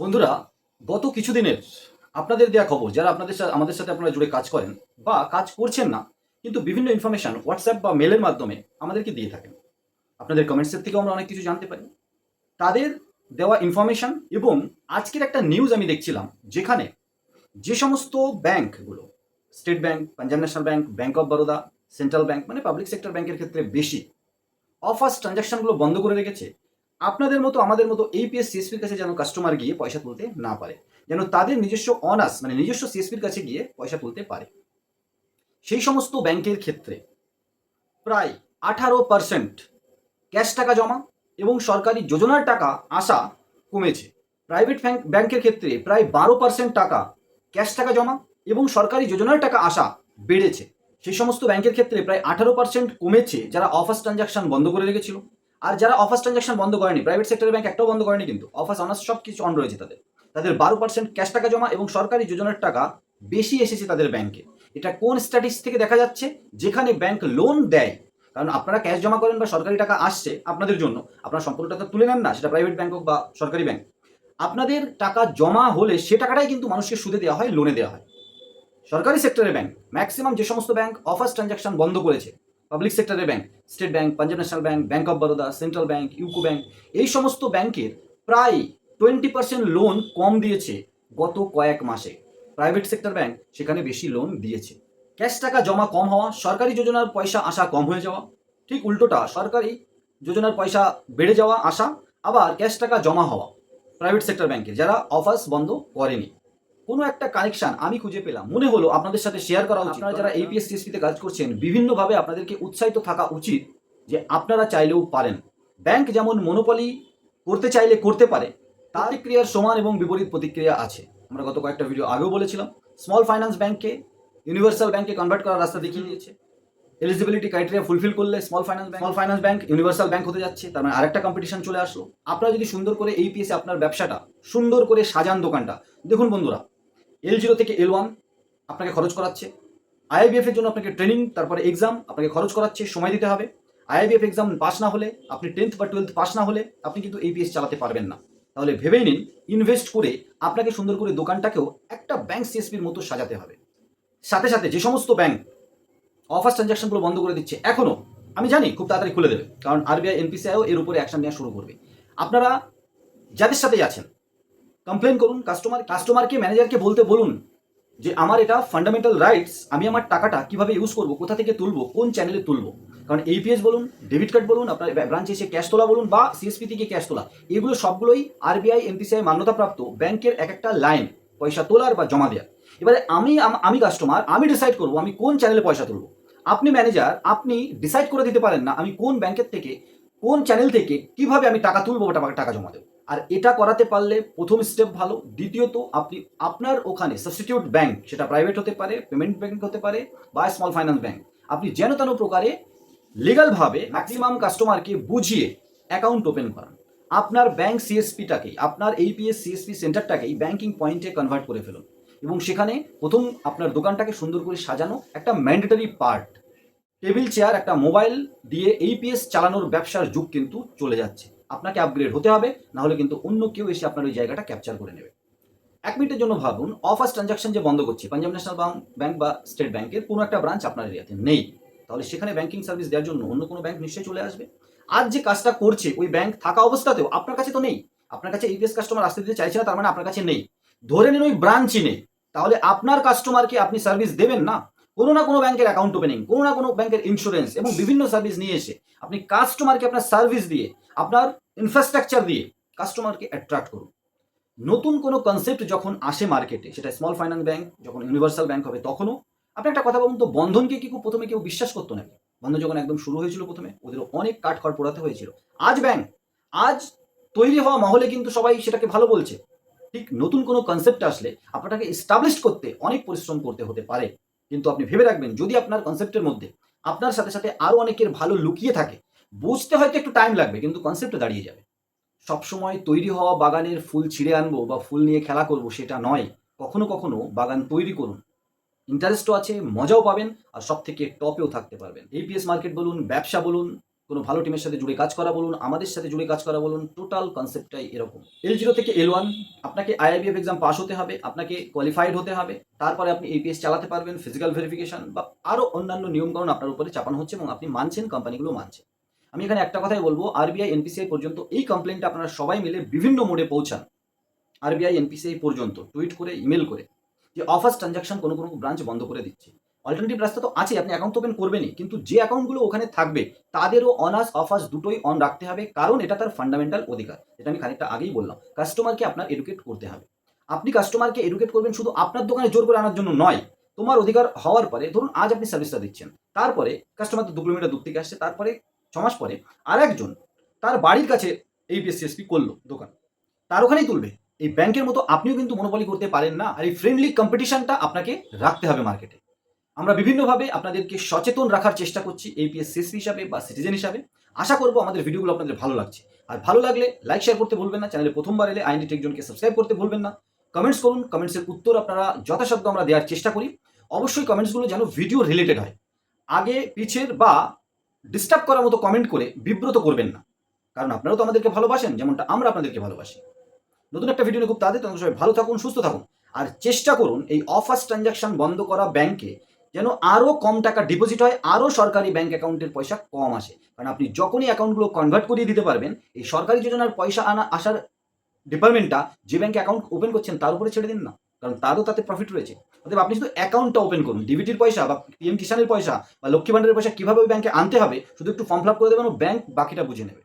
বন্ধুরা, গত কিছুদিনের আপনাদের দেওয়া খবর, যারা আপনাদের সাথে আমাদের সাথে আপনারা জুড়ে কাজ করেন বা কাজ করছেন না, কিন্তু বিভিন্ন ইনফরমেশন হোয়াটসঅ্যাপ বা মেলের মাধ্যমে আমাদেরকে দিয়ে থাকেন। আপনাদের কমেন্টসের থেকেও আমরা অনেক কিছু জানতে পারি। তাদের দেওয়া ইনফরমেশন এবং আজকের একটা নিউজ আমি দেখছিলাম, যেখানে যে সমস্ত ব্যাংকগুলো State Bank Punjab National Bank Bank of Baroda Central Bank মানে পাবলিক সেক্টর ব্যাংকের ক্ষেত্রে বেশি অফার্স ট্রানজাকশনগুলো বন্ধ করে রেখেছে। আপনাদের মতো, আমাদের মতো এই এইপিএস সিএসপির কাছে যেন কাস্টমার গিয়ে পয়সা তুলতে না পারে, যেন তাদের নিজস্ব অনার্স মানে নিজস্ব সিএসপির কাছে গিয়ে পয়সা তুলতে পারে। সেই সমস্ত ব্যাংকের ক্ষেত্রে প্রায় আঠারো পার্সেন্ট ক্যাশ টাকা জমা এবং সরকারি যোজনার টাকা আসা কমেছে। প্রাইভেট ব্যাংকের ক্ষেত্রে প্রায় বারো পার্সেন্ট টাকা ক্যাশ টাকা জমা এবং সরকারি যোজনার টাকা আসা বেড়েছে। সেই সমস্ত ব্যাংকের ক্ষেত্রে প্রায় আঠারো পার্সেন্ট কমেছে যারা অফার্স ট্রানজাকশন বন্ধ করে রেখেছিল। আর যারা অফার্স ট্রানজাকশন বন্ধ করেনি প্রাইভেট সেক্টরের ব্যাংক একটাও বন্ধ করেনি কিন্তু অফার্স অনার্স সব কিছু অন রয়েছে তাদের। তাদের বারো পার্সেন্ট ক্যাশ টাকা জমা এবং সরকারি যোজনার টাকা বেশি এসেছে তাদের ব্যাংকে এটা কোন স্ট্যাটিস থেকে দেখা যাচ্ছে? যেখানে ব্যাংক লোন দেয়। কারণ আপনারা ক্যাশ জমা করেন বা সরকারি টাকা আসছে আপনাদের জন্য, আপনারা সম্পূর্ণ টাকা তুলে নেন না, সেটা প্রাইভেট ব্যাংক হোক বা সরকারি ব্যাংক আপনাদের টাকা জমা হলে সে টাকাটাই কিন্তু মানুষকে সুদে দেওয়া হয় লোনে দেওয়া হয়। সরকারি সেক্টরের ব্যাংক ম্যাক্সিমাম যে সমস্ত ব্যাংক অফার্স ট্রানজাকশন বন্ধ করেছে পাবলিক সেক্টরের bank State Bank Punjab National Bank Bank of Baroda Central Bank UCO Bank এই সমস্ত ব্যাংকের প্রায় টোয়েন্টি পার্সেন্ট লোন কম দিয়েছে গত কয়েক মাসে। প্রাইভেট সেক্টর ব্যাংক সেখানে বেশি লোন দিয়েছে। ক্যাশ টাকা জমা কম হওয়া, সরকারি যোজনার পয়সা আসা কম হয়ে যাওয়া, ঠিক উল্টোটা, সরকারি যোজনার পয়সা বেড়ে যাওয়া, আসা, আবার ক্যাশ টাকা জমা হওয়া প্রাইভেট সেক্টর ব্যাংকে যারা অফার্স বন্ধ করেনি। কোনো একটা কানেকশন আমি খুঁজে পেলাম। মনে হলো আপনাদের সাথে শেয়ার করা উচিত। আপনারা যারা এপিএস সিএসপিতে কাজ করছেন বিভিন্নভাবে আপনাদেরকে উৎসাহিত থাকা উচিত যে আপনারা চাইলেও পারেন। ব্যাংক যেমন মনোপলি করতে চাইলে করতে পারে তার ক্রিয়ার সমান এবং বিপরীত প্রতিক্রিয়া আছে। আমরা গত কয়েকটা ভিডিও আগেও বলেছিলাম স্মল ফাইন্যান্স ব্যাংককে ইউনিভার্সাল ব্যাংকে কনভার্ট করার রাস্তা দেখিয়ে দিয়েছে। এলিজিবিলিটি ক্রাইটেরিয়া ফুলফিল করলে small finance small finance bank universal bank হতে যাচ্ছে। তার মানে আরেকটা কম্পিটিশন চলে আসলো। আপনারা যদি সুন্দর করে এই পিএসে আপনার ব্যবসাটা সুন্দর করে সাজান দোকানটা দেখুন বন্ধুরা এল জিরো থেকে এল ওয়ান আপনাকে খরচ করাচ্ছে। আইআইবিএফ এর জন্য আপনাকে ট্রেনিং তারপরে এক্সাম আপনাকে খরচ করাচ্ছে, সময় দিতে হবে। আইআইবিএফ এক্সাম পাস না হলে, আপনি টেন্থ বা টুয়েলথ পাস না হলে, আপনি কিন্তু এপিএস চালাতে পারবেন না। তাহলে ভেবেই নিন ইনভেস্ট করে আপনাকে সুন্দর করে দোকানটাকেও একটা ব্যাংক সিএসপির মতো সাজাতে হবে। সাথে সাথে যে সমস্ত ব্যাংক অফার্স ট্রানজাকশনগুলো বন্ধ করে দিচ্ছে এখনও আমি জানি, খুব তাড়াতাড়ি খুলে দেবে। কারণ আরবিআই এনপিসিআইও এর উপরে অ্যাকশন নেওয়া শুরু করবে। আপনারা যাদের সাথেই আছেন কমপ্লেন করুন কাস্টমার কাস্টমারকে ম্যানেজারকে বলতে বলুন যে আমার এটা ফান্ডামেন্টাল রাইটস আমি আমার টাকাটা কীভাবে ইউজ করব, কোথা থেকে তুলবো, কোন চ্যানেলে তুলবো। কারণ এইপিএস বলুন ডেবিট কার্ড বলুন, আপনার ব্রাঞ্চে এসে ক্যাশ তোলা বলুন বা সিএসপি থেকে ক্যাশ তোলা, এগুলো সবগুলোই আরবিআই এনপিসিআই মান্যতাপ্রাপ্ত ব্যাংকের এক একটা লাইন পয়সা তোলার বা জমা দেওয়ার। এবারে আমি আমি কাস্টমার আমি ডিসাইড করব আমি কোন চ্যানেলে পয়সা তুলবো। আপনি ম্যানেজার আপনি ডিসাইড করে দিতে পারেন না আমি কোন ব্যাংকের থেকে, কোন চ্যানেল থেকে কীভাবে আমি টাকা তুলবো টাকা জমা দেবো। আর এটা করাতে পারলে প্রথম স্টেপ ভালো। দ্বিতীয়ত, আপনি আপনার ওখানে সাবস্টিটিউট ব্যাংক সেটা প্রাইভেট হতে পারে পেমেন্ট ব্যাংক হতে পারে, বা স্মল ফাইন্যান্স ব্যাংক আপনি যেন তেন প্রকারে লিগালভাবে ম্যাক্সিমাম কাস্টমারকে বুঝিয়ে অ্যাকাউন্ট ওপেন করান। আপনার ব্যাংক সিএসপিটাকে আপনার এইপিএস সিএসপি সেন্টারটাকেই ব্যাংকিং পয়েন্টে কনভার্ট করে ফেলুন। এবং সেখানে প্রথম আপনার দোকানটাকে সুন্দর করে সাজানো একটা ম্যান্ডেটরি পার্ট টেবিল চেয়ার একটা মোবাইল দিয়ে এইপিএস চালানোর ব্যবসার যুগ কিন্তু চলে যাচ্ছে। আপনাকে আপগ্রেড হতে হবে না হলে কিন্তু অন্য কেউ এসে আপনার ওই জায়গাটা ক্যাপচার করে নেবে। এক মিনিটের জন্য ভাবুন অফার্স ট্রানজাকশন যে বন্ধ করছে পাঞ্জাব ন্যাশনাল ব্যাংক বা স্টেট ব্যাংকের কোনো একটা ব্রাঞ্চ আপনার এরিয়াতে নেই। তাহলে সেখানে ব্যাংকিং সার্ভিস দেওয়ার জন্য অন্য কোনো ব্যাংক নিশ্চয়ই চলে আসবে। আজ যে কাজটা করছে ওই ব্যাংক থাকা অবস্থাতেও আপনার কাছে তো নেই। আপনার কাছে এইপিএস কাস্টমার আসতে দিতে চাইছে না, তার মানে আপনার কাছে নেই। ধরে নিন ওই ব্রাঞ্চই নেই। তাহলে আপনার কাস্টমারকে আপনি সার্ভিস দেবেন না? কোনো না কোনো ব্যাংকের অ্যাকাউন্ট ওপেনিং কোনো না কোনো ব্যাংকের ইন্স্যুরেন্স এবং বিভিন্ন সার্ভিস নিয়ে এসে আপনি কাস্টমারকে আপনার সার্ভিস দিয়ে, আপনার ইনফ্রাস্ট্রাকচার দিয়ে কাস্টমারকে অ্যাট্রাক্ট করুন। নতুন কোনো কনসেপ্ট যখন আসে মার্কেটে সেটা স্মল ফাইন্যান্স ব্যাংক যখন ইউনিভার্সাল ব্যাংক হবে তখনও, আপনি একটা কথা বলুন তো, বন্ধনকে কি প্রথমে কেউ বিশ্বাস করতো নাকি? বন্ধন যখন একদম শুরু হয়েছিল প্রথমে ওদের অনেক কাঠ খড় পোড়াতে হয়েছিল। আজ ব্যাংক আজ তৈরি হওয়া মহলে কিন্তু সবাই সেটাকে ভালো বলছে। ঠিক নতুন কোনো কনসেপ্ট আসলে আপনাকে এস্টাবলিশ করতে অনেক পরিশ্রম করতে হতে পারে। কিন্তু আপনি ভেবে রাখবেন, যদি আপনার কনসেপ্টের মধ্যে আপনার সাথে সাথে আরও অনেকের ভালো লুকিয়ে থাকে, বুঝতে হয়তো একটু টাইম লাগবে, কিন্তু কনসেপ্টে দাঁড়িয়ে যাবে। সবসময় তৈরি হওয়া বাগানের ফুল ছিঁড়ে আনব বা ফুল নিয়ে খেলা করব সেটা নয়, কখনো কখনো বাগান তৈরি করুন। ইন্টারেস্টও আছে, মজাও পাবেন, আর সব থেকে টপেও থাকতে পারবেন। এপিএস মার্কেট বলুন, ব্যবসা বলুন কোনো ভালো টিমের সাথে জুড়ে কাজ করা বলুন, আমাদের সাথে জুড়ে কাজ করা বলুন টোটাল কনসেপ্টটাই এরকম। এল জিরো থেকে এল ওয়ান আপনাকে আইআইবিএফ এক্সাম পাস হতে হবে, আপনাকে কোয়ালিফাইড হতে হবে, তারপরে আপনি এপিএস চালাতে পারবেন ফিজিক্যাল ভেরিফিকেশন বা আরও অন্যান্য নিয়মকানুন আপনার উপরে চাপানো হচ্ছে এবং আপনি মানছেন কোম্পানিগুলো মানছে। আমি এখানে একটা কথাই বলব আরবিআই এনপিসিআই পর্যন্ত এই কমপ্লেনটা আপনারা সবাই মিলে বিভিন্ন মোডে পৌঁছান। আরবিআই এনপিসিআই পর্যন্ত টুইট করে ইমেল করে, যে অফার্স ট্রানজাকশন কোনো কোনো ব্রাঞ্চ বন্ধ করে দিচ্ছে। অল্টারনেটিভ রাস্তা তো আছে আপনি অ্যাকাউন্ট ওপেন করবেনই। কিন্তু যে অ্যাকাউন্টগুলো ওখানে থাকবে, তাদেরও অনার্স অফার্স দুটোই অন রাখতে হবে, কারণ এটা তার ফান্ডামেন্টাল অধিকার। যেটা আমি খানিকটা আগেই বললাম। কাস্টমারকে আপনার এডুকেট করতে হবে। আপনি কাস্টমারকে এডুকেট করবেন শুধু আপনার দোকানে জোর করে আনার জন্য নয়, তোমার অধিকার হওয়ার পরে, ধরুন আজ আপনি সার্ভিসটা দিচ্ছেন, তারপরে কাস্টমার তো দু কিলোমিটার দূর থেকে আসছে, তারপরে ছ মাস পরে আর একজন তার বাড়ির কাছে এই পিএসসিএসপি করল দোকান। তার ওখানেই তুলবে। এই ব্যাংকের মতো আপনিও কিন্তু মনোবলি করতে পারেন না, আর এই ফ্রেন্ডলি কম্পিটিশনটা আপনাকে রাখতে হবে মার্কেটে আমরা বিভিন্নভাবে আপনাদেরকে সচেতন রাখার চেষ্টা করছি এপিএস সিএসপি হিসাবে বা সিটিজেন হিসাবে। আশা করব আমাদের ভিডিওগুলো আপনাদের ভালো লাগছে। আর ভালো লাগলে লাইক শেয়ার করতে ভুলবেন না চ্যানেলে প্রথমবার এলে আইনি টেকজনকে সাবস্ক্রাইব করতে ভুলবেন না। কমেন্টস করুন কমেন্টসের উত্তর আপনারা যথাসাধ্য আমরা দেওয়ার চেষ্টা করি। অবশ্যই কমেন্টসগুলো যেন ভিডিও রিলেটেড হয়। আগে, পিছের বা ডিস্টার্ব করার মতো কমেন্ট করে বিব্রত করবেন না। কারণ আপনারাও তো আমাদেরকে ভালোবাসেন, যেমনটা আমরা আপনাদেরকে ভালোবাসি। নতুন একটা ভিডিও খুব তাড়াতাড়ি। তখন সবাই ভালো থাকুন, সুস্থ থাকুন। আর চেষ্টা করুন এই অফার্স ট্রানজাকশন বন্ধ করা ব্যাংকে যেন আরও কম টাকা ডিপোজিট হয় আরও সরকারি ব্যাংক অ্যাকাউন্টের পয়সা কম আসে। কারণ আপনি যখনই অ্যাকাউন্টগুলো কনভার্ট করিয়ে দিতে পারবেন, এই সরকারি যোজনার পয়সা আনা, আসার ডিপার্টমেন্টটা যে ব্যাংকে অ্যাকাউন্ট ওপেন করছেন, তার উপরে ছেড়ে দিন না। কারণ তারও তাতে প্রফিট রয়েছে। অতএব আপনি শুধু অ্যাকাউন্টটা ওপেন করুন। ডিবিটির পয়সা বা পিএম কিষানের পয়সা বা লক্ষ্মী ভান্ডারের পয়সা কীভাবে ব্যাংকে আনতে হবে, শুধু একটু ফর্ম ফিল আপ করে দেবেন ও ব্যাংক বাকিটা বুঝে নেবে।